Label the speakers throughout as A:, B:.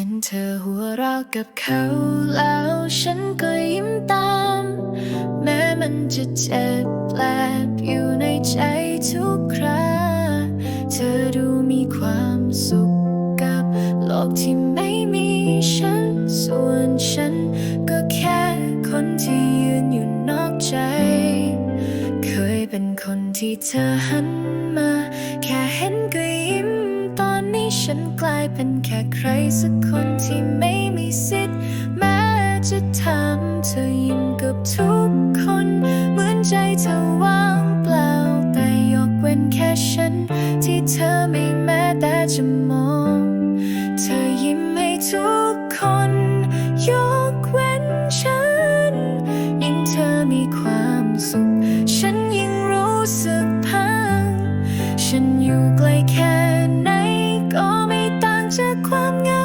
A: ห็นเธอหัวเราะกับเขาแล้วฉันก็ยิ้มตาม แม้มันจะเจ็บแปลบอยู่ในใจทุกคราเธอดูมีความสุขกับโลกที่ไม่มีฉัน ส่วนฉันก็แค่คนที่ยืนอยู่นอกใจ เคยเป็นคนที่เธอหันมา แค่เห็นก็ ฉันกลายเป็นแค่ใครสักคนที่ไม่มีสิทธิ์ แม้จะทำเธอยิ้มกับทุกคน เหมือนใจเธอว่างเปล่า แต่ยกเว้นแค่ฉัน ที่เธอไม่แม้แต่จะมอง เธอยิ้มให้ทุกคน ยกเว้นฉัน ยิ่งเธอมีความสุข ความเหงา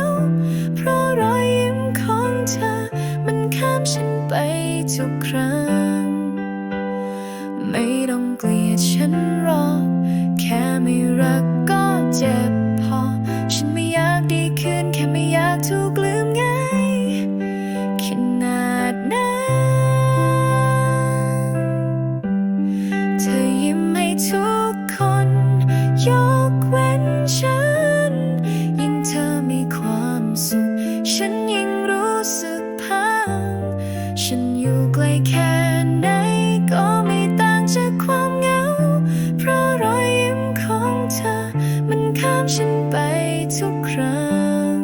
A: เพราะรอยยิ้มของเธอ มันข้ามฉันไปทุกครั้ง ไม่ต้องเกลียดฉันหรอกแค่ไม่รักก็เจ็บพอ ฉันไม่อยากดีขึ้นแค่ไม่อยากถูกลืมง่ายขนาดนั้นเธอยิ้มให้ทุกคน ยกเว้นามฉันไปทุกครั้ง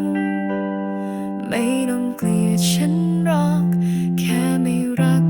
A: ไม่ต้องเกลียดฉันหรอก แค่ไม่รัก